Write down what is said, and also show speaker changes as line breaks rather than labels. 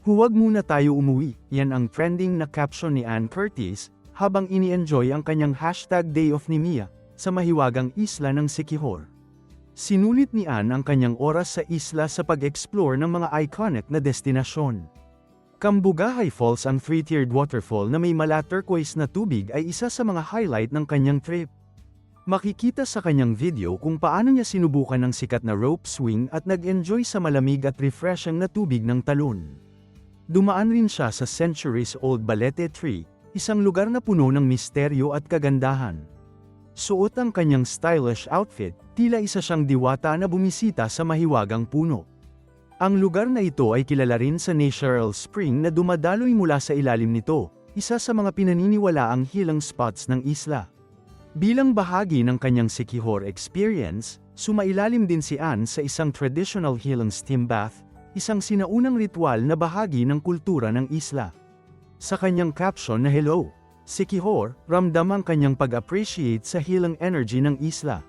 Huwag muna tayo umuwi, yan ang trending na caption ni Ann Curtis, habang ini-enjoy ang kanyang hashtag Day of Nimia, sa mahiwagang isla ng Sikihor. Sinulit ni Ann ang kanyang oras sa isla sa pag-explore ng mga iconic na destinasyon. Kambugahay Falls ang three-tiered waterfall na may mala turquoise na tubig ay isa sa mga highlight ng kanyang trip. Makikita sa kanyang video kung paano niya sinubukan ng sikat na rope swing at nag-enjoy sa malamig at refreshing na tubig ng talon. Dumaan rin siya sa centuries-old Balete Tree, isang lugar na puno ng misteryo at kagandahan. Suot ang kanyang stylish outfit, tila isa siyang diwata na bumisita sa mahiwagang puno. Ang lugar na ito ay kilala rin sa natural spring na dumadaloy mula sa ilalim nito, isa sa mga pinaniniwalaang healing spots ng isla. Bilang bahagi ng kanyang Sikihor experience, sumailalim din si Anne sa isang traditional healing steam bath, isang sinaunang ritual na bahagi ng kultura ng isla. Sa kanyang caption na Hello, Sikihor, ramdam ang kanyang pag-appreciate sa healing energy ng isla.